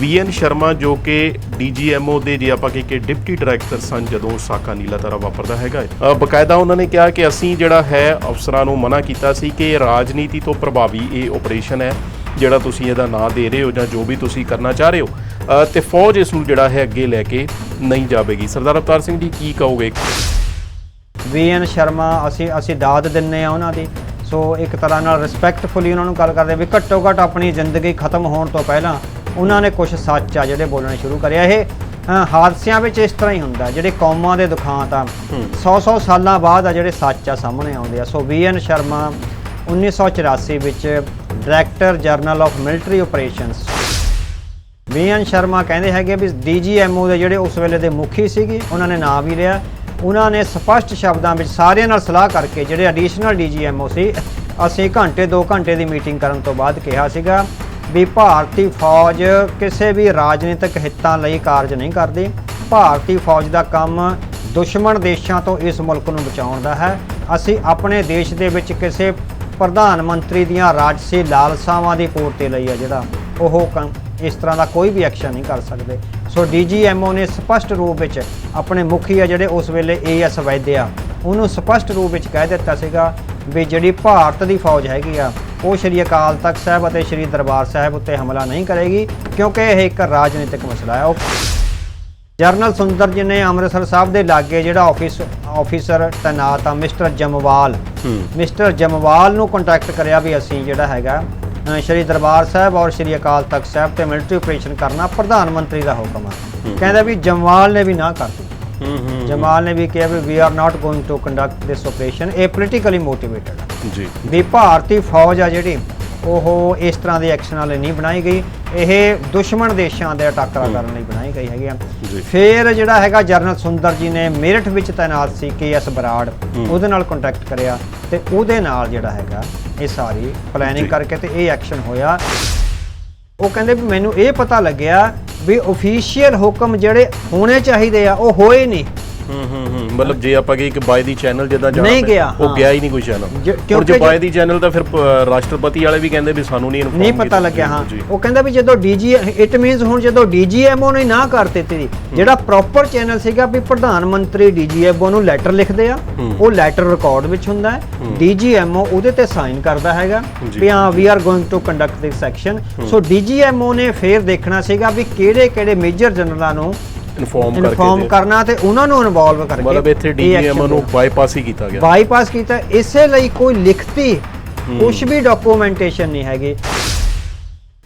ਵੀਐਨ ਸ਼ਰਮਾ ਜੋ ਕਿ ਡੀਜੀਐਮਓ ਦੇ ਜੇ ਆਪਾਂ ਕਿ ਡਿਪਟੀ ਡਾਇਰੈਕਟਰ ਸਨ ਜਦੋਂ ਸਾਕਾ ਨੀਲਾ ਨੀਲਾਤਾਰਾ ਵਾਪਰਦਾ ਹੈਗਾ ਹੈ। ਬਕਾਇਦਾ ਉਹਨਾਂ ਨੇ ਕਿਹਾ ਕਿ ਅਸੀਂ ਜਿਹੜਾ ਹੈ ਅਫਸਰਾਂ ਨੂੰ ਮਨਾ ਕੀਤਾ ਸੀ ਕਿ ਰਾਜਨੀਤੀ ਤੋਂ ਪ੍ਰਭਾਵੀ ਇਹ ਆਪਰੇਸ਼ਨ ਹੈ ਜਿਹੜਾ ਤੁਸੀਂ ਇਹਦਾ ਨਾਂ ਦੇ ਰਹੇ ਹੋ ਜਾਂ ਜੋ ਵੀ ਤੁਸੀਂ ਕਰਨਾ ਚਾਹ ਰਹੇ ਹੋ। ਅ, ਤੇ ਫੌਜ ਇਸ ਨੂੰ ਜਿਹੜਾ ਹੈ ਅੱਗੇ ਲੈ ਕੇ ਨਹੀਂ ਜਾਵੇਗੀ। ਸਰਦਾਰ ਅਵਤਾਰ ਸਿੰਘ ਜੀ ਕੀ ਕਹੋਗੇ? ਵੀਐਨ ਸ਼ਰਮਾ ਅਸੀਂ ਅਸੀਂ ਦਾਦ ਦਿੰਨੇ ਆ ਉਹਨਾਂ ਦੀ। ਸੋ ਇੱਕ ਤਰ੍ਹਾਂ ਨਾਲ ਰਿਸਪੈਕਟਫੁਲੀ ਉਹਨਾਂ ਨੂੰ ਗੱਲ ਕਰਦੇ ਵੀ ਘੱਟੋ ਘੱਟ ਆਪਣੀ ਜ਼ਿੰਦਗੀ ਖਤਮ ਹੋਣ ਤੋਂ ਪਹਿਲਾਂ ਉਹਨਾਂ ਨੇ ਕੁਝ ਸੱਚ ਆ ਜਿਹੜੇ ਬੋਲਣੇ ਸ਼ੁਰੂ ਕਰਿਆ ਇਹ ਹਾਦਸਿਆਂ ਵਿੱਚ ਇਸ ਤਰ੍ਹਾਂ ਹੀ ਹੁੰਦਾ ਜਿਹੜੇ ਕੌਮਾਂ ਦੇ ਦੁਖਾਂਤ ਆ 100-100 ਸਾਲਾਂ ਬਾਅਦ ਆ ਜਿਹੜੇ ਸੱਚ ਆ ਸਾਹਮਣੇ ਆਉਂਦੇ ਆ। ਸੋ ਵੀਐਨ ਸ਼ਰਮਾ 1984 ਵਿੱਚ director general of military operations VN Sharma ਕਹਿੰਦੇ ਹੈਗੇ ਵੀ ਡੀਜੀਐਮਓ ਦੇ ਜਿਹੜੇ ਉਸ ਵੇਲੇ ਦੇ ਮੁਖੀ ਸੀਗੇ ਉਹਨਾਂ ਨੇ ਨਾਮ ਵੀ ਲਿਆ। ਉਹਨਾਂ ਨੇ ਸਪਸ਼ਟ ਸ਼ਬਦਾਂ ਵਿੱਚ ਸਾਰਿਆਂ ਨਾਲ ਸਲਾਹ ਕਰਕੇ ਜਿਹੜੇ ਐਡੀਸ਼ਨਲ ਡੀਜੀਐਮਓ ਸੀ ਅਸੀਂ ਘੰਟੇ 2 ਘੰਟੇ ਦੀ ਮੀਟਿੰਗ ਕਰਨ ਤੋਂ ਬਾਅਦ ਕਿਹਾ ਸੀਗਾ ਵੀ ਭਾਰਤੀ ਫੌਜ ਕਿਸੇ ਵੀ ਰਾਜਨੀਤਿਕ ਹਿੱਤਾਂ ਲਈ ਕਾਰਜ ਨਹੀਂ ਕਰਦੀ। ਭਾਰਤੀ ਫੌਜ ਦਾ ਕੰਮ ਦੁਸ਼ਮਣ ਦੇਸ਼ਾਂ ਤੋਂ ਇਸ ਮੁਲਕ ਨੂੰ ਬਚਾਉਣ ਦਾ ਹੈ। ਅਸੀਂ ਆਪਣੇ ਦੇਸ਼ ਦੇ ਵਿੱਚ ਕਿਸੇ ਪ੍ਰਧਾਨ ਮੰਤਰੀ ਦੀਆਂ ਰਾਜਸੀ ਲਾਲਸਾਵਾਂ ਦੀ ਪੂਰਤੀ ਲਈ ਆ ਜਿਹੜਾ ਉਹ ਕੰਮ ਇਸ ਤਰ੍ਹਾਂ ਦਾ ਕੋਈ ਵੀ ਐਕਸ਼ਨ ਨਹੀਂ ਕਰ ਸਕਦੇ। ਸੋ ਡੀਜੀਐਮਓ ਨੇ ਸਪਸ਼ਟ ਰੂਪ ਵਿੱਚ ਆਪਣੇ ਮੁਖੀ ਆ ਜਿਹੜੇ ਉਸ ਵੇਲੇ ਏਐਸ ਵੈਦਿਆ, ਉਹਨੂੰ ਸਪਸ਼ਟ ਰੂਪ ਵਿੱਚ ਕਹਿ ਦਿੱਤਾ ਸੀਗਾ ਵੀ ਜਿਹੜੀ ਭਾਰਤ ਦੀ ਫੌਜ ਹੈਗੀ ਆ ਉਹ ਸ਼੍ਰੀ ਅਕਾਲ ਤਖਤ ਸਾਹਿਬ ਅਤੇ ਸ਼੍ਰੀ ਦਰਬਾਰ ਸਾਹਿਬ ਉੱਤੇ ਹਮਲਾ ਨਹੀਂ ਕਰੇਗੀ ਕਿਉਂਕਿ ਇਹ ਇੱਕ ਰਾਜਨੀਤਿਕ ਮਸਲਾ ਹੈ। ਉਹ ਜਰਨਲ ਸੁੰਦਰ ਜੀ ਨੇ ਅੰਮ੍ਰਿਤਸਰ ਸਾਹਿਬ ਦੇ ਲਾਗੇ ਜਿਹੜਾ ਆਫਿਸ ਆਫੀਸਰ ਤੈਨਾਤ ਆ ਮਿਸਟਰ ਜਮਵਾਲ। ਮਿਸਟਰ ਜਮਵਾਲ ਨੂੰ ਕੰਟੈਕਟ ਕਰਿਆ ਵੀ ਅਸੀਂ ਜਿਹੜਾ ਹੈਗਾ ਸ਼੍ਰੀ ਦਰਬਾਰ ਸਾਹਿਬ ਔਰ ਸ਼੍ਰੀ ਅਕਾਲ ਤਖਤ ਸਾਹਿਬ ਤੇ ਮਿਲਟਰੀ ਆਪਰੇਸ਼ਨ ਕਰਨਾ ਪ੍ਰਧਾਨ ਮੰਤਰੀ ਦਾ ਹੁਕਮ ਆ। ਕਹਿੰਦਾ ਵੀ ਜਮਵਾਲ ਨੇ ਵੀ ਨਾ ਕਰ ਦਿੱਤੀ। ਜਮਾਲ ਨੇ ਵੀ ਕਿਹਾ ਵੀ we are not going to conduct this operation ਇਹ ਪੋਲੀਟੀਕਲੀ ਮੋਟੀਵੇਟਡ ਜੀ। ਵੀ ਭਾਰਤੀ ਫੌਜ ਆ ਜਿਹੜੀ ਉਹ ਇਸ ਤਰ੍ਹਾਂ ਦੇ ਐਕਸ਼ਨਾਂ ਲਈ ਨਹੀਂ ਬਣਾਈ ਗਈ। ਇਹ ਦੁਸ਼ਮਣ ਦੇਸ਼ਾਂ ਦੇ ਟੱਕਰਾ ਕਰਨ ਲਈ ਬਣਾਈ ਗਈ ਹੈਗੀ ਆ। ਫਿਰ ਜਿਹੜਾ ਹੈਗਾ ਜਰਨਲ ਸੁੰਦਰ ਜੀ ਨੇ ਮੇਰਠ ਵਿੱਚ ਤਾਇਨਾਤ ਸੀ ਕੇਐਸ ਬਰਾੜ ਉਹਦੇ ਨਾਲ ਕੰਟੈਕਟ ਕਰਿਆ ਤੇ ਉਹਦੇ ਨਾਲ ਜਿਹੜਾ ਹੈਗਾ ਇਹ ਸਾਰੀ ਪਲੈਨਿੰਗ। ਕਰਕੇ ਤੇ ਇਹ ਐਕਸ਼ਨ ਹੋਇਆ। ਉਹ ਕਹਿੰਦੇ ਵੀ ਮੈਨੂੰ ਇਹ ਪਤਾ ਲੱਗਿਆ ਵੀ ਅਫੀਸ਼ੀਅਲ ਹੁਕਮ ਜਿਹੜੇ ਹੋਣੇ ਚਾਹੀਦੇ ਆ ਉਹ ਹੋਏ ਨਹੀਂ। ਹੂੰ ਹੂੰ ਹੂੰ। ਮਤਲਬ ਜੇ ਆਪਾਂ ਕਹੀਏ ਕਿ ਬਾਈ ਦੀ ਚੈਨਲ ਜਿੱਦਾਂ ਜਾਣਾ ਨਹੀਂ ਗਿਆ, ਉਹ ਹਾਂ। ਗਿਆ ਹੀ ਨਹੀਂ ਕੋਈ ਚੈਨਲ ਔਰ ਕਿਉਂਕਿ ਜੇ ਬਾਈ ਜੇ- ਦੀ ਚੈਨਲ ਤਾਂ ਫਿਰ ਰਾਸ਼ਟਰਪਤੀ ਵਾਲੇ ਵੀ ਕਹਿੰਦੇ ਵੀ ਸਾਨੂੰ ਨਹੀਂ ਇਨਫੋਰਮ ਨਹੀਂ ਪਤਾ ਲੱਗਿਆ ਹਾਂ। ਉਹ ਕਹਿੰਦਾ ਵੀ ਜਦੋਂ ਡੀਜੀ ਇਟ ਮੀਨਸ ਹੁਣ ਜਦੋਂ ਡੀਜੀਐਮਓ ਨੇ ਨਾ ਕਰ ਦਿੱਤੀ ਜਿਹੜਾ ਪ੍ਰੋਪਰ ਚੈਨਲ ਸੀਗਾ ਵੀ ਪ੍ਰਧਾਨ ਮੰਤਰੀ ਡੀਜੀਐਮਓ ਨੂੰ ਲੈਟਰ ਲਿਖਦੇ ਆ ਹੂੰ। ਉਹ ਲੈਟਰ ਰਿਕਾਰਡ ਵਿੱਚ ਹੁੰਦਾ ਹੈ। ਡੀਜੀਐਮਓ ਉਹਦੇ ਤੇ ਸਾਈਨ ਕਰਦਾ ਹੈਗਾ ਜੀ। ਵੀ ਹਾਂ we are going to conduct this section so DGMO ਨੇ ਫੇਰ ਦੇਖਣਾ ਸੀਗਾ ਵੀ ਕਿਹੜੇ ਕਿਹੜੇ ਮੇਜਰ ਜਨਰਲਾਂ ਨੂੰ ਇਨਫੋਰਮ ਇਨਫੋਰਮ ਕਰਕੇ ਕਰਨਾ ਤੇ ਉਹਨਾਂ ਨੂੰ ਇਨਵੋਲਵ ਕਰਕੇ ਮਤਲਬ ਇੱਥੇ action ਨੂੰ ਬਾਈਪਾਸ ਹੀ ਕੀਤਾ ਗਿਆ। ਬਾਈਪਾਸ ਕੀਤਾ। ਇਸੇ ਲਈ ਕੋਈ ਲਿਖਤੀ ਕੁਝ ਵੀ ਡਾਕੂਮੈਂਟੇਸ਼ਨ ਨਹੀਂ ਹੈਗੀ।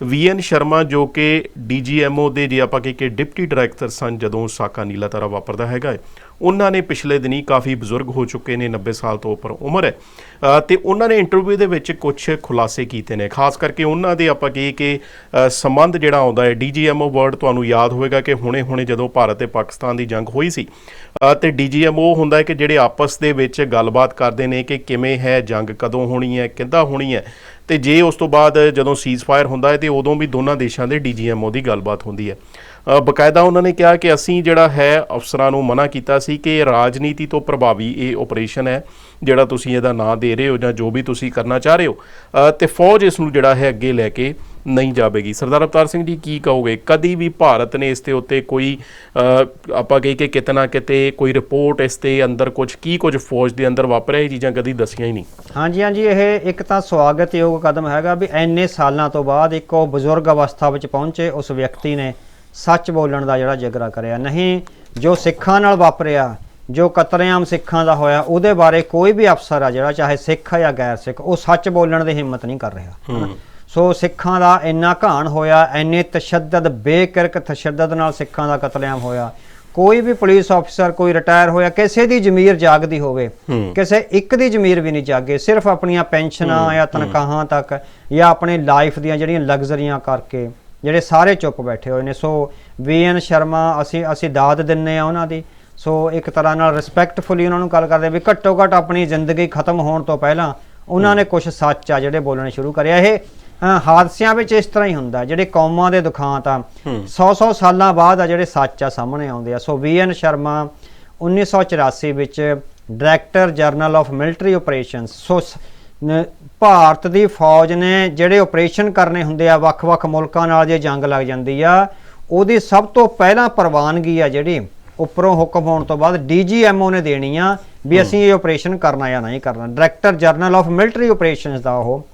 ਵੀਐਨ ਸ਼ਰਮਾ ਜੋ ਕਿ ਡੀਜੀਐਮਓ ਦੇ ਜੇ ਆਪਾਂ ਕਹੀਏ ਕਿ ਡਿਪਟੀ ਡਾਇਰੈਕਟਰ ਸਨ ਜਦੋਂ ਸਾਕਾ ਨੀਲਾ ਤਾਰਾ ਵਾਪਰਦਾ ਹੈਗਾ ਹੈ ਉਹਨਾਂ ਨੇ ਪਿਛਲੇ ਦਿਨੀ ਕਾਫੀ ਬਜ਼ੁਰਗ ਹੋ ਚੁੱਕੇ ਨੇ 90 ਸਾਲ ਤੋਂ ਉੱਪਰ ਉਮਰ ਹੈ। ਅ, ਤੇ ਉਹਨਾਂ ਨੇ ਇੰਟਰਵਿਊ ਦੇ ਵਿੱਚ ਕੁਝ ਖੁਲਾਸੇ ਕੀਤੇ ਨੇ। ਖਾਸ ਕਰਕੇ ਉਹਨਾਂ ਦੇ ਆਪਾਂ ਕਹੀਏ ਕਿ ਸੰਬੰਧ ਜਿਹੜਾ ਆਉਂਦਾ ਹੈ ਡੀਜੀਐਮਓ ਵਰਡ ਤੁਹਾਨੂੰ ਯਾਦ ਹੋਵੇਗਾ ਕਿ ਹੁਣੇ-ਹੁਣੇ ਜਦੋਂ ਭਾਰਤ ਤੇ ਪਾਕਿਸਤਾਨ ਦੀ ਜੰਗ ਹੋਈ ਸੀ ਅ, ਤੇ ਡੀਜੀਐਮਓ ਹੁੰਦਾ ਹੈ ਕਿ ਜਿਹੜੇ ਆਪਸ ਦੇ ਵਿੱਚ ਗੱਲਬਾਤ ਕਰਦੇ ਨੇ ਕਿ ਕਿਵੇਂ ਹੈ ਜੰਗ ਕਦੋਂ ਹੋਣੀ ਹੈ ਕਿੱਦਾਂ ਹੋਣੀ ਹੈ ਤੇ ਜੇ ਉਸ ਤੋਂ ਬਾਅਦ ਜਦੋਂ ਸੀਜ਼ਫਾਇਰ ਹੁੰਦਾ ਹੈ ਤੇ ਉਦੋਂ ਵੀ ਦੋਨਾਂ ਦੇਸ਼ਾਂ ਦੇ ਡੀਜੀਐਮਓ ਦੀ ਗੱਲਬਾਤ ਹੁੰਦੀ ਹੈ। ਅ, ਬਕਾਇਦਾ ਉਹਨਾਂ ਨੇ ਕਿਹਾ ਕਿ ਅਸੀਂ ਜਿਹੜਾ ਹੈ ਅਫਸਰਾਂ ਨੂੰ ਮਨਾ ਕੀਤਾ ਸੀ ਕਿ ਇਹ ਰਾਜਨੀਤੀ ਤੋਂ ਪ੍ਰਭਾਵੀ ਇਹ ਆਪਰੇਸ਼ਨ ਹੈ ਜਿਹੜਾ ਤੁਸੀਂ ਇਹਦਾ ਨਾਂ ਦੇ ਰਹੇ ਹੋ ਜਾਂ ਜੋ ਵੀ ਤੁਸੀਂ ਕਰਨਾ ਚਾਹ ਰਹੇ ਹੋ। ਅ, ਤੇ ਫੌਜ ਇਸ ਨੂੰ ਜਿਹੜਾ ਹੈ ਅੱਗੇ ਲੈ ਕੇ ਨਹੀਂ ਜਾਵੇਗੀ। ਸਰਦਾਰ ਅਵਤਾਰ ਸਿੰਘ ਜੀ ਕੀ ਕਹੋਗੇ? ਕਦੀ ਵੀ ਭਾਰਤ ਨੇ ਇਸ ਦੇ ਉੱਤੇ ਕੋਈ ਆਪਾਂ ਕਹੀ ਕਿ ਕਿਤਨਾ ਕਿਤੇ ਕੋਈ ਰਿਪੋਰਟ ਇਸ ਦੇ ਅੰਦਰ ਕੁਝ ਕੀ ਕੁਝ ਫੌਜ ਦੇ ਅੰਦਰ ਵਾਪਰਿਆ? ਇਹ ਚੀਜ਼ਾਂ ਕਦੀ ਦੱਸੀਆਂ ਹੀ ਨਹੀਂ। ਹਾਂਜੀ ਹਾਂਜੀ ਇਹ ਇੱਕ ਤਾਂ ਸਵਾਗਤਯੋਗ ਕਦਮ ਹੈਗਾ ਵੀ ਐਨੇ ਸਾਲਾਂ ਤੋਂ ਬਾਅਦ ਇੱਕ ਉਹ ਬਜ਼ੁਰਗ ਅਵਸਥਾ ਵਿੱਚ ਪਹੁੰਚੇ ਉਸ ਵਿਅਕਤੀ ਨੇ ਸੱਚ ਬੋਲਣ ਦਾ ਜਿਹੜਾ ਜਿਗਰਾ ਕਰਿਆ। ਨਹੀਂ ਜੋ ਸਿੱਖਾਂ ਨਾਲ ਵਾਪਰਿਆ ਜੋ ਕਤਲੇਆਮ ਸਿੱਖਾਂ ਦਾ ਹੋਇਆ ਉਹਦੇ ਬਾਰੇ ਕੋਈ ਵੀ ਅਫਸਰ ਆ ਜਿਹੜਾ ਚਾਹੇ ਸਿੱਖ ਆ ਜਾਂ ਗੈਰ ਸਿੱਖ ਉਹ ਸੱਚ ਬੋਲਣ ਦੀ ਹਿੰਮਤ ਨਹੀਂ ਕਰ ਰਿਹਾ। ਹੂੰ। ਸੋ ਸਿੱਖਾਂ ਦਾ ਇੰਨਾ ਘਾਣ ਹੋਇਆ ਇੰਨੇ ਤਸ਼ੱਦਦ ਬੇਕਿਰਕ ਤਸ਼ੱਦਦ ਨਾਲ ਸਿੱਖਾਂ ਦਾ ਕਤਲੇਆਮ ਹੋਇਆ। ਕੋਈ ਵੀ ਪੁਲਿਸ ਅਫਸਰ ਕੋਈ ਰਿਟਾਇਰ ਹੋਇਆ ਕਿਸੇ ਦੀ ਜ਼ਮੀਰ ਜਾਗਦੀ ਹੋਵੇ। ਕਿਸੇ ਇੱਕ ਦੀ ਜ਼ਮੀਰ ਵੀ ਨਹੀਂ ਜਾਗੇ ਸਿਰਫ ਆਪਣੀਆਂ ਪੈਨਸ਼ਨਾਂ ਜਾਂ ਤਨਖਾਹਾਂ ਤੱਕ ਜਾਂ ਆਪਣੇ ਲਾਈਫ ਦੀਆਂ ਜਿਹੜੀਆਂ ਲਗਜ਼ਰੀਆਂ ਕਰਕੇ ਜਿਹੜੇ ਸਾਰੇ ਚੁੱਪ ਬੈਠੇ ਹੋਏ ਨੇ। ਸੋ ਵੀਐਨ ਸ਼ਰਮਾ ਅਸੀਂ ਅਸੀਂ ਦਾਦ ਦਿੰਨੇ ਆ ਉਹਨਾਂ ਦੀ। ਸੋ ਇੱਕ ਤਰ੍ਹਾਂ ਨਾਲ ਰਿਸਪੈਕਟਫੁਲੀ ਉਹਨਾਂ ਨੂੰ ਗੱਲ ਕਰਦੇ ਵੀ ਘੱਟੋ ਘੱਟ ਆਪਣੀ ਜ਼ਿੰਦਗੀ ਖਤਮ ਹੋਣ ਤੋਂ ਪਹਿਲਾਂ ਉਹਨਾਂ ਨੇ ਕੁਝ ਸੱਚ ਆ ਜਿਹੜੇ ਬੋਲਣੇ ਸ਼ੁਰੂ ਕਰਿਆ। ਇਹ ਹਾਦਸਿਆਂ ਵਿੱਚ ਇਸ ਤਰ੍ਹਾਂ ਹੀ ਹੁੰਦਾ ਜਿਹੜੇ ਕੌਮਾਂ ਦੇ ਦੁਖਾਂਤ ਆ 100-100 ਸਾਲਾਂ ਬਾਅਦ ਆ ਜਿਹੜੇ ਸੱਚ ਆ ਸਾਹਮਣੇ ਆਉਂਦੇ ਆ। ਸੋ ਵੀਐਨ ਸ਼ਰਮਾ 1984 ਵਿੱਚ director general of military operations so Bharat ਦੀ ਫੌਜ ਨੇ ਜਿਹੜੇ ਆਪਰੇਸ਼ਨ ਕਰਨੇ ਹੁੰਦੇ ਆ ਵੱਖ-ਵੱਖ ਮੁਲਕਾਂ ਨਾਲ ਜੇ ਜੰਗ ਲੱਗ ਜਾਂਦੀ ਆ ਉਹਦੀ ਸਭ ਤੋਂ ਪਹਿਲਾਂ ਪ੍ਰਵਾਨਗੀ ਆ ਜਿਹੜੀ ਉੱਪਰੋਂ ਹੁਕਮ ਹੋਣ ਤੋਂ ਬਾਅਦ ਡੀਜੀਐਮਓ ਨੇ ਦੇਣੀ ਆ ਵੀ ਅਸੀਂ ਇਹ ਆਪਰੇਸ਼ਨ ਕਰਨਾ ਜਾਂ ਨਹੀਂ ਕਰਨਾ। Director general of military operations ਦਾ ਉਹ।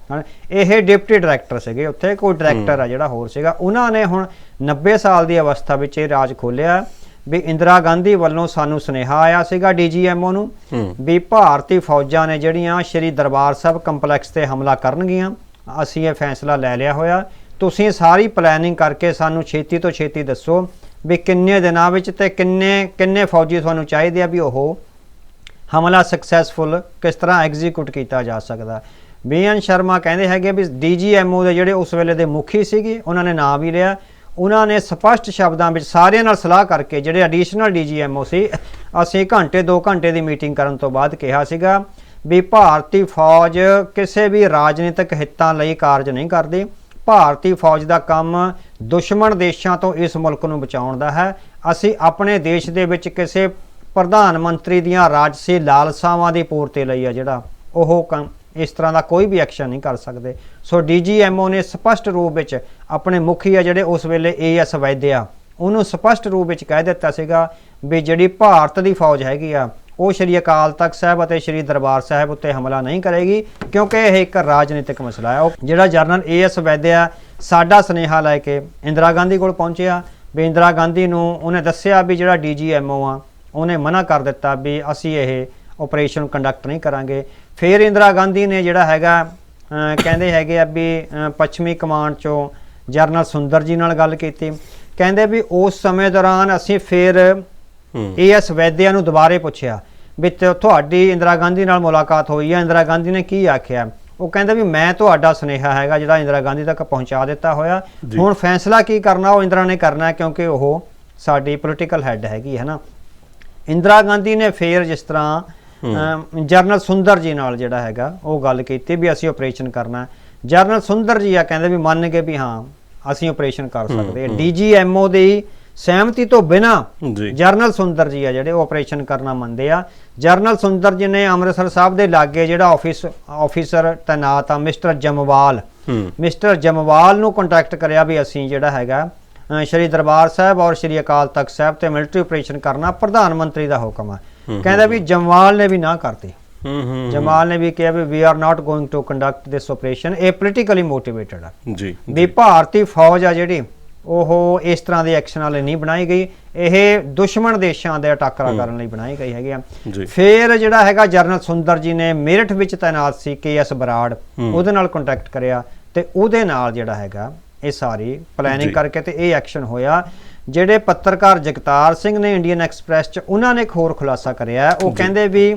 ਇਹ ਡਿਪਟੀ ਡਾਇਰੈਕਟਰ ਸੀਗੇ ਉੱਥੇ ਕੋਈ ਡਾਇਰੈਕਟਰ ਆ ਜਿਹੜਾ ਹੋਰ ਸੀਗਾ। ਉਹਨਾਂ ਨੇ ਹੁਣ 90 ਸਾਲ ਦੀ ਅਵਸਥਾ ਵਿੱਚ ਇਹ ਰਾਜ ਖੋਲਿਆ ਵੀ ਇੰਦਰਾ ਗਾਂਧੀ ਵੱਲੋਂ ਸਾਨੂੰ ਸੁਨੇਹਾ ਆਇਆ ਸੀਗਾ ਡੀਜੀਐਮਓ ਨੂੰ ਵੀ ਭਾਰਤੀ ਫੌਜਾਂ ਨੇ ਜਿਹੜੀਆਂ ਸ਼੍ਰੀ ਦਰਬਾਰ ਸਾਹਿਬ ਕੰਪਲੈਕਸ ਤੇ ਹਮਲਾ ਕਰਨਗੀਆਂ ਅਸੀਂ ਇਹ ਫੈਸਲਾ ਲੈ ਲਿਆ ਹੋਇਆ। ਤੁਸੀਂ ਸਾਰੀ ਪਲੈਨਿੰਗ ਕਰਕੇ ਸਾਨੂੰ ਛੇਤੀ ਤੋਂ ਛੇਤੀ ਦੱਸੋ ਵੀ ਕਿੰਨੇ ਦਿਨਾਂ ਵਿੱਚ ਤੇ ਕਿੰਨੇ ਕਿੰਨੇ ਫੌਜੀ ਤੁਹਾਨੂੰ ਚਾਹੀਦੇ ਆ ਵੀ ਉਹ ਹਮਲਾ ਸਕਸੈਸਫੁਲ ਕਿਸ ਤਰ੍ਹਾਂ ਐਗਜ਼ੀਕਿਊਟ ਕੀਤਾ ਜਾ ਸਕਦਾ? ਬੀਐਨ ਸ਼ਰਮਾ ਕਹਿੰਦੇ ਹੈਗੇ ਵੀ ਡੀਜੀਐਮਓ ਦੇ ਜਿਹੜੇ ਉਸ ਵੇਲੇ ਦੇ ਮੁਖੀ ਸੀਗੇ, ਉਹਨਾਂ ਨੇ ਨਾਂ ਵੀ ਲਿਆ। ਉਹਨਾਂ ਨੇ ਸਪਸ਼ਟ ਸ਼ਬਦਾਂ ਵਿੱਚ ਸਾਰਿਆਂ ਨਾਲ ਸਲਾਹ ਕਰਕੇ ਜਿਹੜੇ ਐਡੀਸ਼ਨਲ ਡੀਜੀਐਮਓ ਸੀ, ਅਸੀਂ ਘੰਟੇ 2 ਘੰਟੇ ਦੀ ਮੀਟਿੰਗ ਕਰਨ ਤੋਂ ਬਾਅਦ ਕਿਹਾ ਸੀਗਾ ਵੀ ਭਾਰਤੀ ਫੌਜ ਕਿਸੇ ਵੀ ਰਾਜਨੀਤਿਕ ਹਿੱਤਾਂ ਲਈ ਕਾਰਜ ਨਹੀਂ ਕਰਦੀ। ਭਾਰਤੀ ਫੌਜ ਦਾ ਕੰਮ ਦੁਸ਼ਮਣ ਦੇਸ਼ਾਂ ਤੋਂ ਇਸ ਮੁਲਕ ਨੂੰ ਬਚਾਉਣ ਦਾ ਹੈ। ਅਸੀਂ ਆਪਣੇ ਦੇਸ਼ ਦੇ ਵਿੱਚ ਕਿਸੇ ਪ੍ਰਧਾਨ ਮੰਤਰੀ ਦੀਆਂ ਰਾਜਸੀ ਲਾਲਸਾਵਾਂ ਦੀ ਪੂਰਤੀ ਲਈ ਆ ਜਿਹੜਾ, ਉਹ ਕੰਮ ਇਸ ਤਰ੍ਹਾਂ ਦਾ ਕੋਈ ਵੀ ਐਕਸ਼ਨ ਨਹੀਂ ਕਰ ਸਕਦੇ। ਸੋ ਡੀਜੀਐਮਓ ਨੇ ਸਪਸ਼ਟ ਰੂਪ ਵਿੱਚ ਆਪਣੇ ਮੁਖੀ ਆ ਜਿਹੜੇ ਉਸ ਵੇਲੇ ਏਐਸ ਵੈਦਿਆ ਉਹਨੂੰ ਸਪਸ਼ਟ ਰੂਪ ਵਿੱਚ ਕਹਿ ਦਿੱਤਾ ਸੀਗਾ ਵੀ ਜਿਹੜੀ ਭਾਰਤ ਦੀ ਫੌਜ ਹੈਗੀ ਆ, ਉਹ ਸ਼੍ਰੀ ਅਕਾਲ ਤਖਤ ਸਾਹਿਬ ਅਤੇ ਸ਼੍ਰੀ ਦਰਬਾਰ ਸਾਹਿਬ ਉੱਤੇ ਹਮਲਾ ਨਹੀਂ ਕਰੇਗੀ, ਕਿਉਂਕਿ ਇਹ ਇੱਕ ਰਾਜਨੀਤਿਕ ਮਸਲਾ ਹੈ ਉਹ ਜਿਹੜਾ ਜਰਨਲ ਏਐਸ ਵੈਦਿਆ ਸਾਡਾ ਸੁਨੇਹਾ ਲੈ ਕੇ ਇੰਦਰਾ ਗਾਂਧੀ ਕੋਲ ਪਹੁੰਚਿਆ। ਵੀ ਇੰਦਰਾ ਗਾਂਧੀ ਨੂੰ ਉਹਨੇ ਦੱਸਿਆ ਵੀ ਜਿਹੜਾ ਡੀਜੀਐਮਓ ਆ ਉਹਨੇ ਮਨਾ ਕਰ ਦਿੱਤਾ ਵੀ ਅਸੀਂ ਇਹ ਆਪਰੇਸ਼ਨ ਕੰਡਕਟ ਨਹੀਂ ਕਰਾਂਗੇ। ਫਿਰ ਇੰਦਰਾ ਗਾਂਧੀ ਨੇ ਜਿਹੜਾ ਹੈਗਾ ਕਹਿੰਦੇ ਹੈਗੇ ਆ ਵੀ ਪੱਛਮੀ ਕਮਾਂਡ ਚੋਂ ਜਰਨਲ ਸੁੰਦਰ ਜੀ ਨਾਲ ਗੱਲ ਕੀਤੀ। ਕਹਿੰਦੇ ਵੀ ਉਸ ਸਮੇਂ ਦੌਰਾਨ ਅਸੀਂ ਫਿਰ ਏਐਸ ਵੈਦਿਆ ਨੂੰ ਦੁਬਾਰੇ ਪੁੱਛਿਆ ਵੀ ਤੁਹਾਡੀ ਇੰਦਰਾ ਗਾਂਧੀ ਨਾਲ ਮੁਲਾਕਾਤ ਹੋਈ ਹੈ ਇੰਦਰਾ ਗਾਂਧੀ ਨੇ ਕੀ ਆਖਿਆ? ਉਹ ਕਹਿੰਦਾ ਵੀ ਮੈਂ ਤੁਹਾਡਾ ਸੁਨੇਹਾ ਹੈਗਾ ਜਿਹੜਾ ਇੰਦਰਾ ਗਾਂਧੀ ਤੱਕ ਪਹੁੰਚਾ ਦਿੱਤਾ ਹੋਇਆ। ਹੁਣ ਫੈਸਲਾ ਕੀ ਕਰਨਾ ਉਹ ਇੰਦਰਾ ਨੇ ਕਰਨਾ ਕਿਉਂਕਿ ਉਹ ਸਾਡੀ ਪੋਲੀਟੀਕਲ ਹੈੱਡ ਹੈਗੀ ਹੈ ਨਾ। ਇੰਦਰਾ ਗਾਂਧੀ ਨੇ ਫੇਰ ਜਿਸ ਤਰ੍ਹਾਂ ਜਰਨਲ ਸੁੰਦਰ ਜੀ ਨਾਲ ਜਿਹੜਾ ਹੈਗਾ ਉਹ ਗੱਲ ਕੀਤੀ ਵੀ ਅਸੀਂ ਆਪਰੇਸ਼ਨ ਕਰਨਾ। ਜਰਨਲ ਸੁੰਦਰ ਜੀ ਆ ਕਹਿੰਦੇ ਵੀ ਮੰਨ ਗਏ ਵੀ ਹਾਂ ਅਸੀਂ ਆਪਰੇਸ਼ਨ ਕਰ ਸਕਦੇ ਹਾਂ। ਡੀਜੀਐਮਓ ਦੀ ਸਹਿਮਤੀ ਤੋਂ ਬਿਨਾ ਜਰਨਲ ਸੁੰਦਰ ਜੀ ਆ ਜਿਹੜੇ ਉਹ ਆਪਰੇਸ਼ਨ ਕਰਨਾ ਮੰਨਦੇ ਆ। ਜਰਨਲ ਸੁੰਦਰ ਜੀ ਨੇ ਅੰਮ੍ਰਿਤਸਰ ਸਾਹਿਬ ਦੇ ਲਾਗੇ ਜਿਹੜਾ ਆਫਿਸ ਆਫੀਸਰ ਤੈਨਾਤ ਆ ਮਿਸਟਰ ਜਮਵਾਲ। ਮਿਸਟਰ ਜਮਵਾਲ ਨੂੰ ਕੰਟੈਕਟ ਕਰਿਆ ਵੀ ਅਸੀਂ ਜਿਹੜਾ ਹੈਗਾ ਸ਼੍ਰੀ ਦਰਬਾਰ ਸਾਹਿਬ ਔਰ ਸ਼੍ਰੀ ਅਕਾਲ ਤਖਤ ਸਾਹਿਬ ਤੇ ਮਿਲਟਰੀ ਆਪਰੇਸ਼ਨ ਕਰਨਾ ਪ੍ਰਧਾਨ ਮੰਤਰੀ ਦਾ ਹੁਕਮ ਹੈ। ਕਹਿੰਦਾ ਵੀ ਜਮਵਾਲ ਨੇ ਵੀ ਨਾ ਕਰਤੀ। ਹੂੰ ਹੂੰ ਜਮਾਲ ਨੇ ਵੀ ਕਿਹਾ ਵੀ we are not going to conduct this operation ਇਹ ਪੋਲੀਟੀਕਲੀ ਮੋਟੀਵੇਟਡ ਆ। ਜੀ ਵੀ ਭਾਰਤੀ ਫੌਜ ਆ ਜਿਹੜੀ ਉਹ ਇਸ ਤਰ੍ਹਾਂ ਦੇ ਐਕਸ਼ਨਾਂ ਲਈ ਨਹੀਂ ਬਣਾਈ ਗਈ। ਇਹ ਦੁਸ਼ਮਣ ਦੇਸ਼ਾਂ ਦੇ ਟਾਕਰਾ ਕਰਨ ਲਈ ਬਣਾਈ ਗਈ ਹੈਗੀ ਆ। ਫਿਰ ਜਿਹੜਾ ਹੈਗਾ ਜਰਨਲ ਸੁੰਦਰ ਜੀ ਨੇ ਮੇਰਠ ਵਿੱਚ ਤਾਇਨਾਤ ਸੀ ਕੇਐਸ ਬਰਾੜ ਹੂੰ। ਉਹਦੇ ਨਾਲ ਕੰਟੈਕਟ ਕਰਿਆ ਤੇ ਉਹਦੇ ਨਾਲ ਜਿਹੜਾ ਹੈਗਾ ਇਹ ਸਾਰੀ। ਪਲੈਨਿੰਗ ਕਰਕੇ ਤੇ ਇਹ ਐਕਸ਼ਨ ਹੋਇਆ ਜਿਹੜੇ ਪੱਤਰਕਾਰ ਜਗਤਾਰ ਸਿੰਘ ਨੇ ਇੰਡੀਅਨ ਐਕਸਪ੍ਰੈਸ ਚ ਉਹਨਾਂ ਨੇ ਇੱਕ ਹੋਰ ਖੁਲਾਸਾ ਕਰਿਆ। ਉਹ। ਕਹਿੰਦੇ ਵੀ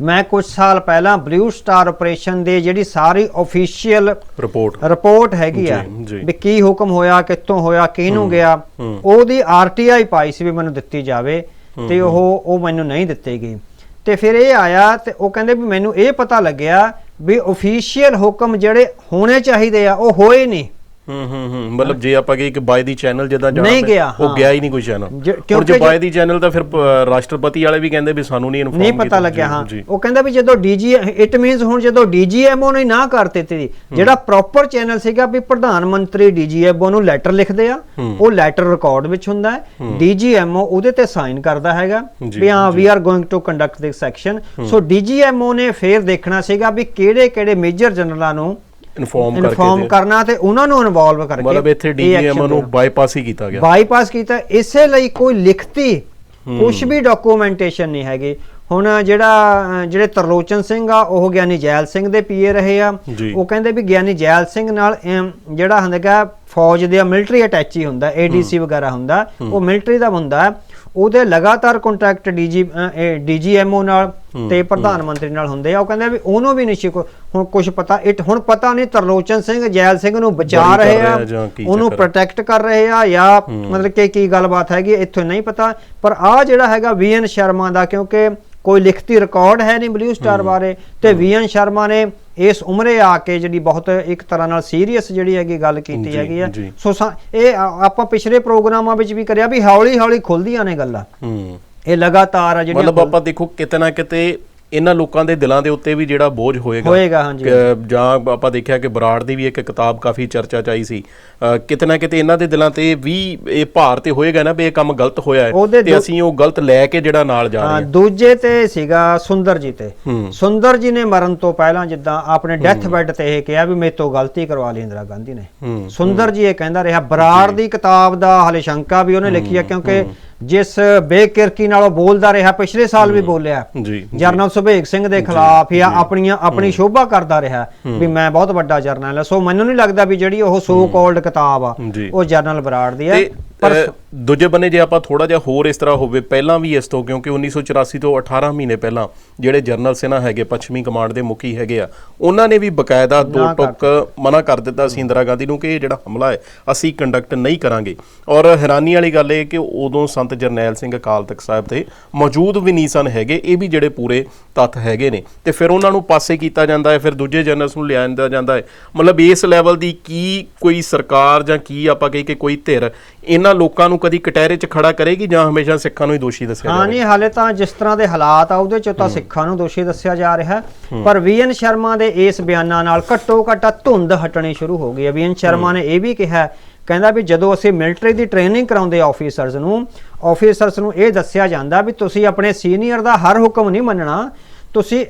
ਮੈਂ ਕੁਝ ਸਾਲ ਪਹਿਲਾਂ ਬਲੂ ਸਟਾਰ ਆਪਰੇਸ਼ਨ ਦੇ ਜਿਹੜੀ ਸਾਰੀ ਅਫੀਸ਼ੀਅਲ ਰਿਪੋਰਟ ਰਿਪੋਰਟ ਹੈਗੀ ਆ। ਵੀ ਕੀ ਹੁਕਮ ਹੋਇਆ ਕਿੱਥੋਂ ਹੋਇਆ ਕਿਹਨੂੰ ਗਿਆ। ਉਹਦੀ ਆਰਟੀਆਈ ਪਾਈ ਸੀ ਵੀ ਮੈਨੂੰ ਦਿੱਤੀ ਜਾਵੇ ਤੇ ਉਹ ਉਹ ਮੈਨੂੰ ਨਹੀਂ ਦਿੱਤੀ ਗਈ ਤੇ ਫਿਰ ਇਹ ਆਇਆ ਤੇ ਉਹ ਕਹਿੰਦੇ ਵੀ ਮੈਨੂੰ ਇਹ ਪਤਾ ਲੱਗਿਆ ਵੀ ਅਫੀਸ਼ੀਅਲ ਹੁਕਮ ਜਿਹੜੇ ਹੋਣੇ ਚਾਹੀਦੇ ਆ ਉਹ ਹੋਏ ਨਹੀਂ ਹੂੰ ਹੂੰ ਹੂੰ। ਮਤਲਬ ਜੇ ਆਪਾਂ ਕਿ ਬਾਈ ਦੀ ਚੈਨਲ ਜਿੱਦਾਂ ਜਾਣਾ ਨਹੀਂ ਗਿਆ, ਉਹ। ਗਿਆ ਹੀ ਨਹੀਂ ਕੋਈ ਚੈਨਲ ਹੁਣ ਜੇ ਬਾਈ ਦੀ ਚੈਨਲ ਤਾਂ ਫਿਰ ਰਾਸ਼ਟਰਪਤੀ ਵਾਲੇ ਵੀ ਕਹਿੰਦੇ ਵੀ ਸਾਨੂੰ ਨਹੀਂ ਇਨਫੋਰਮ ਨਹੀਂ ਪਤਾ ਲੱਗਿਆ ਹਾਂ। ਉਹ ਕਹਿੰਦਾ ਵੀ ਜਦੋਂ ਡੀਜੀ ਇਟ ਮੀਨਸ ਹੁਣ ਜਦੋਂ ਡੀਜੀਐਮਓ ਨੇ ਨਾ ਕਰ ਦਿੱਤੀ ਜਿਹੜਾ ਪ੍ਰੋਪਰ ਚੈਨਲ ਸੀਗਾ ਵੀ ਪ੍ਰਧਾਨ ਮੰਤਰੀ ਡੀਜੀਐਮਓ ਨੂੰ ਲੈਟਰ ਲਿਖਦੇ ਆ। ਉਹ ਲੈਟਰ ਰਿਕਾਰਡ ਵਿੱਚ ਹੁੰਦਾ ਹੈ। ਡੀਜੀਐਮਓ ਉਹਦੇ ਤੇ ਸਾਈਨ ਕਰਦਾ ਹੈਗਾ ਵੀ ਹਾਂ we are going to conduct this section so DGMO ਨੇ ਫੇਰ ਦੇਖਣਾ ਸੀਗਾ ਵੀ ਕਿਹੜੇ ਕਿਹੜੇ ਮੇਜਰ ਜਨਰਲਾਂ ਨੂੰ ਇਨਫੋਰਮ ਇਨਫੋਰਮ ਕਰਕੇ ਕਰਨਾ ਤੇ ਉਹਨਾਂ ਨੂੰ ਇਨਵੋਲਵ ਕਰਕੇ ਮਤਲਬ ਇੱਥੇ ਡੀਜੀਐਮ ਨੂੰ। ਬਾਈਪਾਸ ਹੀ ਕੀਤਾ ਗਿਆ। ਬਾਈਪਾਸ ਕੀਤਾ। ਇਸੇ ਲਈ ਕੋਈ ਲਿਖਤੀ ਕੁਝ ਵੀ ਡਾਕੂਮੈਂਟੇਸ਼ਨ ਨਹੀਂ ਹੈਗੀ। ਹੁਣ ਜਿਹੜਾ ਜਿਹੜੇ ਤਰਲੋਚਨ ਸਿੰਘ ਆ ਉਹ ਗਿਆਨੀ ਜੈਲ ਸਿੰਘ ਦੇ ਪੀਏ ਰਹੇ ਆ। ਉਹ ਕਹਿੰਦੇ ਵੀ ਗਿਆਨੀ ਜੈਲ ਸਿੰਘ ਨਾਲ ਜਿਹੜਾ ਹੁੰਦਾ ਫੌਜ ਦੇ ਮਿਲਟਰੀ ਅਟੈਚੀ ਹੁੰਦਾ ਏਡੀਸੀ ਵਗੈਰਾ ਹੁੰਦਾ। ਉਹ ਮਿਲਟਰੀ ਦਾ ਹੁੰਦਾ। ਉਹਦੇ ਲਗਾਤਾਰ ਕੰਟੈਕਟ ਡੀਜੀ ਡੀਜੀਐਮਓ ਨਾਲ ਤੇ ਪ੍ਰਧਾਨ ਮੰਤਰੀ ਨਾਲ ਹੁੰਦੇ ਆ। ਉਹ ਕਹਿੰਦੇ ਵੀ ਉਹਨੂੰ ਵੀ ਨਿਸ਼ਚਿਤ ਹੁਣ ਕੁਝ ਪਤਾ ਇਟ ਹੁਣ ਪਤਾ ਨਹੀਂ ਤਰਲੋਚਨ ਸਿੰਘ ਜੈਲ ਸਿੰਘ ਨੂੰ ਬਚਾ ਰਹੇ ਆ। ਉਹਨੂੰ। ਪ੍ਰੋਟੈਕਟ ਕਰ ਰਹੇ ਆ ਜਾਂ ਮਤਲਬ ਕਿ ਕੀ ਗੱਲਬਾਤ ਹੈਗੀ ਇੱਥੋਂ ਨਹੀਂ ਪਤਾ। ਪਰ ਆ ਜਿਹੜਾ ਹੈਗਾ ਵੀਐਨ ਸ਼ਰਮਾ ਦਾ ਕਿਉਂਕਿ ਕੋਈ ਲਿਖਤੀ ਰਿਕਾਰਡ ਹੈ ਨਹੀਂ ਬਲੂ ਸਟਾਰ ਬਾਰੇ ਤੇ ਵੀਐਨ ਸ਼ਰਮਾ ਨੇ ਇਸ ਉਮਰੇ ਆ ਕੇ ਜਿਹੜੀ ਬਹੁਤ ਇੱਕ ਤਰ੍ਹਾਂ ਨਾਲ ਸੀਰੀਅਸ ਜਿਹੜੀ ਹੈਗੀ ਗੱਲ ਕੀਤੀ ਹੈਗੀ ਆ। ਸੋ ਇਹ ਆਪਾਂ ਪਿਛਲੇ ਪ੍ਰੋਗਰਾਮਾਂ ਵਿੱਚ ਵੀ ਕਰਿਆ ਵੀ ਹੌਲੀ ਹੌਲੀ ਖੁੱਲਦੀਆਂ ਨੇ ਗੱਲਾਂ। ਹੂੰ। ਇਹ ਲਗਾਤਾਰ ਆ ਜਿਹੜੀਆਂ ਮਤਲਬ ਆਪਾਂ ਦੇਖੋ ਕਿਤੇ ਨਾ ਕਿਤੇ ਇਹਨਾਂ ਲੋਕਾਂ ਦੇ ਦਿਲਾਂ ਦੇ ਉੱਤੇ ਵੀ ਜਿਹੜਾ ਬੋਝ ਹੋਏਗਾ। ਹੋਏਗਾ, ਹਾਂਜੀ। ਜਾਂ ਆਪਾਂ ਦੇਖਿਆ ਕਿ ਬਰਾੜ ਦੀ ਵੀ ਇੱਕ ਕਿਤਾਬ ਕਾਫੀ ਚਰਚਾ ਚ ਆਈ ਸੀ ਕਿਤੇ ਨਾ ਕਿਤੇ ਇਹਨਾਂ ਦੇ ਦਿਲਾਂ ਤੇ ਵੀ ਇਹ ਭਾਰ ਤੇ ਹੋਏਗਾ ਨਾ ਵੀ ਇਹ ਕੰਮ ਗਲਤ ਹੋਇਆ ਹੈ ਤੇ ਅਸੀਂ ਉਹ ਗਲਤ ਲੈ ਕੇ ਜਿਹੜਾ ਨਾਲ ਜਾ ਰਹੇ ਹਾਂ ਦੂਜੇ ਤੇ ਸੀਗਾ ਸੁੰਦਰ ਜੀ ਤੇ। ਸੁੰਦਰ ਜੀ ਨੇ ਮਰਨ ਤੋਂ ਪਹਿਲਾਂ ਜਿੱਦਾਂ ਆਪਣੇ ਡੈਥ ਬੈੱਡ ਤੇ ਇਹ ਕਿਹਾ ਵੀ ਮੇਰੇ ਤੋਂ ਗਲਤੀ ਕਰਵਾ ਲਈ ਇੰਦਰਾ ਗਾਂਧੀ ਨੇ। ਸੁੰਦਰ ਜੀ ਇਹ ਕਹਿੰਦਾ ਰਿਹਾ ਬਰਾੜ ਦੀ ਕਿਤਾਬ ਦਾ ਹਲੇ ਸ਼ੰਕਾ ਵੀ ਉਹਨੇ ਲਿਖੀ ਹੈ ਕਿਉਂਕਿ ਜਿਸ ਬੇਕਿਰਕੀ ਨਾਲ ਉਹ ਬੋਲਦਾ ਰਿਹਾ ਪਿਛਲੇ ਸਾਲ ਵੀ ਬੋਲਿਆ। ਜੀ। ਜਰਨਲ ਸੁਭੇਗ ਸਿੰਘ ਦੇ ਖਿਲਾਫ ਜਾਂ ਆਪਣੀਆਂ ਆਪਣੀ ਸ਼ੋਭਾ ਕਰਦਾ ਰਿਹਾ ਵੀ ਮੈਂ ਬਹੁਤ ਵੱਡਾ ਜਰਨਲ ਹਾਂ। ਸੋ ਮੈਨੂੰ ਨਹੀਂ ਲੱਗਦਾ ਵੀ ਜਿਹੜੀ ਉਹ ਸੋ ਕਾਲਡ ਕਿਤਾਬ ਆ। ਉਹ ਜਰਨਲ ਬਰਾੜ ਦੀ ਹੈ ਤੇ ਅ, ਦੂਜੇ ਬੰਨੇ ਜੇ ਆਪਾਂ ਥੋੜਾ ਜਿਹਾ ਹੋਰ ਇਸ ਤਰ੍ਹਾਂ ਹੋਵੇ ਪਹਿਲਾਂ ਵੀ ਇਸ ਤੋਂ ਕਿਉਂਕਿ 1984 ਤੋਂ 18 ਮਹੀਨੇ ਪਹਿਲਾਂ ਜਿਹੜੇ ਜਰਨਲ ਸੈਨਾ ਹੈਗੇ ਪੱਛਮੀ ਕਮਾਂਡ ਦੇ ਮੁਖੀ ਹੈਗੇ ਆ ਉਹਨਾਂ ਨੇ ਵੀ ਬਕਾਇਦਾ ਦੋ ਟੁਕ ਮਨਾ ਕਰ ਦਿੱਤਾ ਸੀ ਇੰਦਰਾ ਗਾਂਧੀ ਨੂੰ ਕਿ ਇਹ ਜਿਹੜਾ ਹਮਲਾ ਹੈ ਅਸੀਂ ਕੰਡਕਟ ਨਹੀਂ ਕਰਾਂਗੇ। ਔਰ ਹੈਰਾਨੀ ਵਾਲੀ ਗੱਲ ਇਹ ਕਿ ਉਦੋਂ ਸੰਤ ਜਰਨੈਲ ਸਿੰਘ ਅਕਾਲ ਤਖਤ ਸਾਹਿਬ ਤੇ ਮੌਜੂਦ ਵੀ ਨਹੀਂ ਸਨ ਹੈਗੇ ਇਹ ਵੀ ਜਿਹੜੇ ਪੂਰੇ ਤੱਥ ਹੈਗੇ ਨੇ। ਤੇ ਫਿਰ ਉਹਨਾਂ ਨੂੰ ਪਾਸੇ ਕੀਤਾ ਜਾਂਦਾ ਹੈ ਫਿਰ ਦੂਜੇ ਜਰਨਲਸ ਨੂੰ ਲਿਆਂਦਾ ਜਾਂਦਾ ਹੈ। ਮਤਲਬ ਇਸ ਲੈਵਲ ਦੀ ਕੀ ਕੋਈ ਸਰਕਾਰ ਜਾਂ ਕੀ ਆਪਾਂ ਕਹੀ ਕਿ ਕੋਈ ਧਿਰ ਇਹਨਾਂ ਲੋਕਾਂ ਨੂੰ ਕਦੀ ਕਟਹਿਰੇ 'ਚ ਖੜਾ ਕਰੇਗੀ ਜਾਂ ਹਮੇਸ਼ਾ ਸਿੱਖਾਂ ਨੂੰ ਹੀ ਦੋਸ਼ੀ ਦੱਸਿਆ ਹਾਂ ਜਾਵੇਗਾ ਨਹੀਂ ਹਾਲੇ ਤਾਂ ਜਿਸ ਤਰ੍ਹਾਂ ਦੇ ਹਾਲਾਤ ਆ ਉਹਦੇ ਚ ਤਾਂ ਸਿੱਖਾਂ ਨੂੰ ਦੋਸ਼ੀ ਦੱਸਿਆ ਜਾ ਰਿਹਾ ਹੈ। ਪਰ ਵੀਐਨ ਸ਼ਰਮਾ ਦੇ ਇਸ ਬਿਆਨਾਂ ਨਾਲ ਘੱਟੋ ਘੱਟ ਧੁੰਦ ਹਟਣੀ ਸ਼ੁਰੂ ਹੋ ਗਈ ਹੈ। ਵੀਐਨ ਸ਼ਰਮਾ ਨੇ ਇਹ ਵੀ ਕਿਹਾ ਕਹਿੰਦਾ ਵੀ ਜਦੋਂ ਅਸੀਂ ਮਿਲਟਰੀ ਦੀ ਟ੍ਰੇਨਿੰਗ ਕਰਾਉਂਦੇ ਆਫੀਸਰਸ ਨੂੰ ਆਫੀਸਰਸ ਨੂੰ ਇਹ ਦੱਸਿਆ ਜਾਂਦਾ ਵੀ ਤੁਸੀਂ ਆਪਣੇ ਸੀਨੀਅਰ ਦਾ ਹਰ ਹੁਕਮ ਨਹੀਂ ਮੰਨਣਾ ਤੁਸੀਂ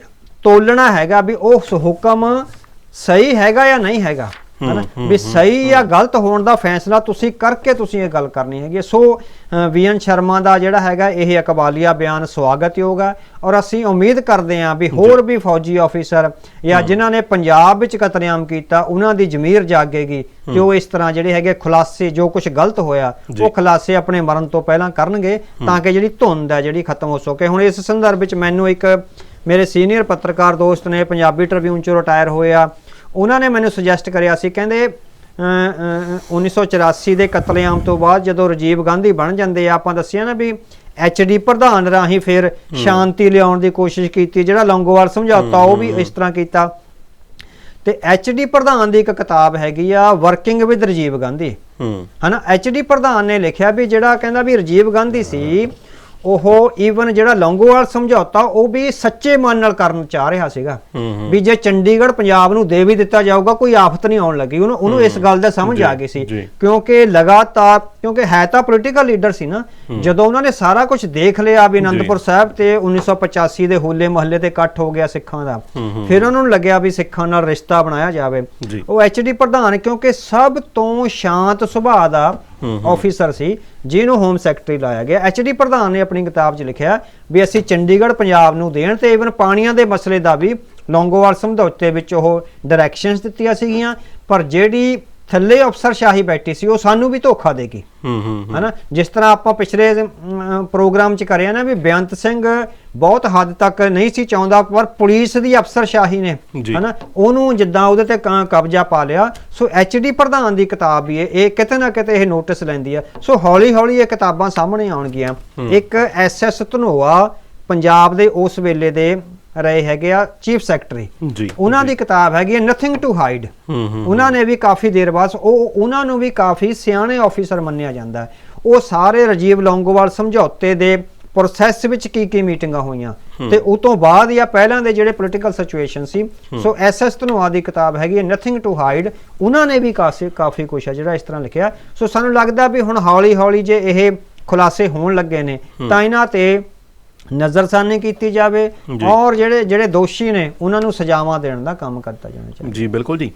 ਤੋਲਣਾ ਹੈਗਾ ਵੀ ਉਹ ਹੁਕਮ ਸਹੀ ਹੈਗਾ ਜਾਂ ਨਹੀਂ ਹੈਗਾ। ਹਨਾ? ਵੀ ਸਹੀ ਜਾਂ ਗਲਤ ਹੋਣ ਦਾ ਫੈਸਲਾ ਤੁਸੀਂ ਕਰਕੇ ਤੁਸੀਂ ਇਹ ਗੱਲ ਕਰਨੀ ਹੈਗੀ। ਸੋ ਵੀਐਨ ਸ਼ਰਮਾ ਦਾ ਜਿਹੜਾ ਹੈਗਾ ਇਹ ਇਕਬਾਲੀਆ ਬਿਆਨ ਸਵਾਗਤਯੋਗ ਹੈ ਔਰ ਅਸੀਂ ਉਮੀਦ ਕਰਦੇ ਹਾਂ ਵੀ ਹੋਰ ਵੀ ਫੌਜੀ ਆਫੀਸਰ ਜਾਂ ਜਿਨ੍ਹਾਂ ਨੇ ਪੰਜਾਬ ਵਿੱਚ ਕਤਲੇਆਮ ਕੀਤਾ ਉਹਨਾਂ ਦੀ ਜ਼ਮੀਰ ਜਾਗੇਗੀ ਕਿ ਉਹ ਇਸ ਤਰ੍ਹਾਂ ਜਿਹੜੇ ਹੈਗੇ ਖੁਲਾਸੇ ਜੋ ਕੁਝ ਗਲਤ ਹੋਇਆ। ਉਹ ਖੁਲਾਸੇ ਆਪਣੇ ਮਰਨ ਤੋਂ ਪਹਿਲਾਂ ਕਰਨਗੇ ਤਾਂ ਕਿ ਜਿਹੜੀ ਧੁੰਦ ਹੈ ਜਿਹੜੀ ਖਤਮ ਹੋ ਸਕੇ। ਹੁਣ ਇਸ ਸੰਦਰਭ ਵਿੱਚ ਮੈਨੂੰ ਇੱਕ ਮੇਰੇ ਸੀਨੀਅਰ ਪੱਤਰਕਾਰ ਦੋਸਤ ਨੇ ਪੰਜਾਬੀ ਟ੍ਰਿਬਿਊਨ ਚੋਂ ਰਿਟਾਇਰ ਹੋਏ ਆ ਉਹਨਾਂ ਨੇ ਮੈਨੂੰ ਸੁਜੈਸਟ ਕਰਿਆ ਸੀ ਕਹਿੰਦੇ ਅ, ਅ, 1984 ਦੇ ਕਤਲੇਆਮ ਤੋਂ ਬਾਅਦ ਜਦੋਂ ਰਾਜੀਵ ਗਾਂਧੀ ਬਣ ਜਾਂਦੇ ਆ ਆਪਾਂ ਦੱਸਿਆ ਨਾ ਵੀ ਐਚਡੀ ਪ੍ਰਧਾਨ ਰਾਹੀਂ ਫਿਰ ਸ਼ਾਂਤੀ ਲਿਆਉਣ ਦੀ ਕੋਸ਼ਿਸ਼ ਕੀਤੀ ਜਿਹੜਾ ਲੌਂਗੋਵਾਲ ਸਮਝੌਤਾ ਉਹ ਵੀ ਇਸ ਤਰ੍ਹਾਂ ਕੀਤਾ। ਤੇ ਐਚਡੀ ਪ੍ਰਧਾਨ ਦੀ ਇੱਕ ਕਿਤਾਬ ਹੈਗੀ ਆ ਵਰਕਿੰਗ ਵਿਦ ਰਾਜੀਵ ਗਾਂਧੀ। ਹੂੰ। ਹਨਾ ਐਚਡੀ ਪ੍ਰਧਾਨ ਨੇ ਲਿਖਿਆ ਵੀ ਜਿਹੜਾ ਕਹਿੰਦਾ ਵੀ ਰਾਜੀਵ ਗਾਂਧੀ ਸੀ ਉਹ ਈਵਨ ਜਿਹੜਾ ਲੌਂਗੋਵਾਲ ਸਮਝੌਤਾ ਉਹ ਵੀ ਸੱਚੇ ਮਨ ਨਾਲ ਕਰਨ ਚਾਹ ਰਿਹਾ ਸੀਗਾ। ਵੀ ਜੇ ਚੰਡੀਗੜ੍ਹ ਪੰਜਾਬ ਨੂੰ ਦੇ ਵੀ ਦਿੱਤਾ ਜਾਊਗਾ ਕੋਈ ਆਫਤ ਨਹੀਂ ਆਉਣ ਲੱਗੀ। ਉਹਨੂੰ ਉਹਨੂੰ ਇਸ ਗੱਲ ਦਾ ਸਮਝ ਆ ਗਈ ਸੀ। ਕਿਉਂਕਿ ਲਗਾਤਾਰ ਕਿਉਂਕਿ ਹੈ ਤਾਂ ਪੋਲੀਟੀਕਲ ਲੀਡਰ ਸੀ ਨਾ। ਜਦੋਂ ਉਹਨਾਂ ਨੇ ਸਾਰਾ ਕੁਝ ਦੇਖ ਲਿਆ ਵੀ ਅਨੰਦਪੁਰ ਸਾਹਿਬ ਤੇ 1985 ਦੇ ਹੋਲੇ ਮਹੱਲੇ ਤੇ ਇਕੱਠ ਹੋ ਗਿਆ ਸਿੱਖਾਂ ਦਾ। ਫਿਰ ਉਹਨਾਂ ਨੂੰ ਲੱਗਿਆ ਵੀ ਸਿੱਖਾਂ ਨਾਲ ਰਿਸ਼ਤਾ ਬਣਾਇਆ ਜਾਵੇ। ਉਹ ਐਚਡੀ ਪ੍ਰਧਾਨ ਕਿਉਂਕਿ ਸਭ ਤੋਂ ਸ਼ਾਂਤ ਸੁਭਾਅ ਦਾ ਆਫੀਸਰ ਸੀ ਜਿਹਨੂੰ ਹੋਮ ਸੈਕਟਰੀ ਲਾਇਆ ਗਿਆ। ਐਚਡੀ ਪ੍ਰਧਾਨ ਨੇ ਆਪਣੀ ਕਿਤਾਬ 'ਚ ਲਿਖਿਆ ਵੀ ਅਸੀਂ ਚੰਡੀਗੜ੍ਹ ਪੰਜਾਬ ਨੂੰ ਦੇਣ ਤੇ ਇਵਨ ਪਾਣੀਆਂ ਦੇ ਮਸਲੇ ਦਾ ਵੀ ਲੌਂਗੋਵਾਲ ਸਮਝੌਤੇ ਵਿੱਚ ਉਹ ਡਾਇਰੈਕਸ਼ਨਸ ਦਿੱਤੀਆਂ ਸੀਗੀਆਂ। ਪਰ ਜਿਹੜੀ ਥੱਲੇ ਅਫਸਰਸ਼ਾਹੀ ਬੈਠੀ ਸੀ ਉਹ ਸਾਨੂੰ ਵੀ ਧੋਖਾ ਦੇਗੀ ਹੂੰ ਹੂੰ ਹਨਾ? ਜਿਸ ਤਰ੍ਹਾਂ ਆਪਾਂ ਪਿਛਲੇ ਪ੍ਰੋਗਰਾਮ 'ਚ ਕਰਿਆ ਨਾ ਵੀ ਬੇਅੰਤ ਸਿੰਘ ਬਹੁਤ ਹੱਦ ਤੱਕ ਨਹੀਂ ਸੀ ਚਾਹੁੰਦਾ ਪਰ ਪੁਲਿਸ ਦੀ ਅਫਸਰਸ਼ਾਹੀ ਨੇ ਜੀ। ਹਨਾ? ਉਹਨੂੰ ਜਿੱਦਾਂ ਉਹਦੇ ਤੇ ਕਬਜ਼ਾ ਪਾ ਲਿਆ ਸੋ ਐਚਡੀ ਪ੍ਰਧਾਨ ਦੀ ਕਿਤਾਬ ਵੀ ਇਹ ਕਿਤੇ ਨਾ ਕਿਤੇ ਇਹ ਨੋਟਿਸ ਲੈਂਦੀ ਆ। ਸੋ ਹੌਲੀ ਹੌਲੀ ਇਹ ਕਿਤਾਬਾਂ ਸਾਹਮਣੇ ਆਉਣਗੀਆਂ। ਇੱਕ ਐਸਐਸ ਧਨੋਆ ਪੰਜਾਬ ਦੇ ਉਸ ਵੇਲੇ ਦੇ ਰਹੇ ਹੈਗੇ ਆ ਚੀਫ ਸੈਕਟਰੀ। ਜੀ। ਉਹਨਾਂ ਦੀ ਕਿਤਾਬ ਹੈਗੀ ਹੈ ਨਥਿੰਗ ਟੂ ਹਾਈਡ ਹੂੰ ਹੂੰ ਉਹਨਾਂ ਨੇ ਵੀ ਕਾਫੀ ਦੇਰ ਬਾਅਦ ਉਹ ਉਹਨਾਂ ਨੂੰ ਵੀ ਕਾਫੀ ਸਿਆਣੇ ਆਫੀਸਰ ਮੰਨਿਆ ਜਾਂਦਾ ਹੈ। ਉਹ ਸਾਰੇ ਰਾਜੀਵ ਲੌਂਗੋਵਾਲ ਸਮਝੌਤੇ ਦੇ ਪ੍ਰੋਸੈਸ ਵਿੱਚ ਕੀ ਕੀ ਮੀਟਿੰਗਾਂ ਹੋਈਆਂ। ਤੇ ਉਹ ਤੋਂ ਬਾਅਦ ਜਾਂ ਪਹਿਲਾਂ ਦੇ ਜਿਹੜੇ ਪੋਲੀਟੀਕਲ ਸਿਚੁਏਸ਼ਨ ਸੀ ਸੋ ਐਸਐਸ ਧਨੋਆ ਦੀ ਕਿਤਾਬ ਹੈਗੀ ਹੈ ਨਥਿੰਗ ਟੂ ਹਾਈਡ ਉਹਨਾਂ ਨੇ ਵੀ ਕਾਫੀ ਕਾਫੀ ਕੁਛ ਹੈ ਜਿਹੜਾ ਇਸ ਤਰ੍ਹਾਂ ਲਿਖਿਆ। ਸੋ ਸਾਨੂੰ ਲੱਗਦਾ ਵੀ ਹੁਣ ਹੌਲੀ ਹੌਲੀ ਜੇ ਇਹ ਖੁਲਾਸੇ ਹੋਣ ਲੱਗੇ ਨੇ ਤਾਂ ਇਹਨਾਂ ਤੇ ਨਜ਼ਰਸਾਨੀ ਕੀਤੀ ਜਾਵੇ। ਔਰ ਜਿਹੜੇ ਜਿਹੜੇ ਦੋਸ਼ੀ ਨੇ ਉਹਨਾਂ ਨੂੰ ਸਜ਼ਾਵਾਂ ਦੇਣ ਦਾ ਕੰਮ ਕਰਤਾ ਜਾਣਾ ਚਾਹੀਦਾ ਜੀ ਬਿਲਕੁਲ ਜੀ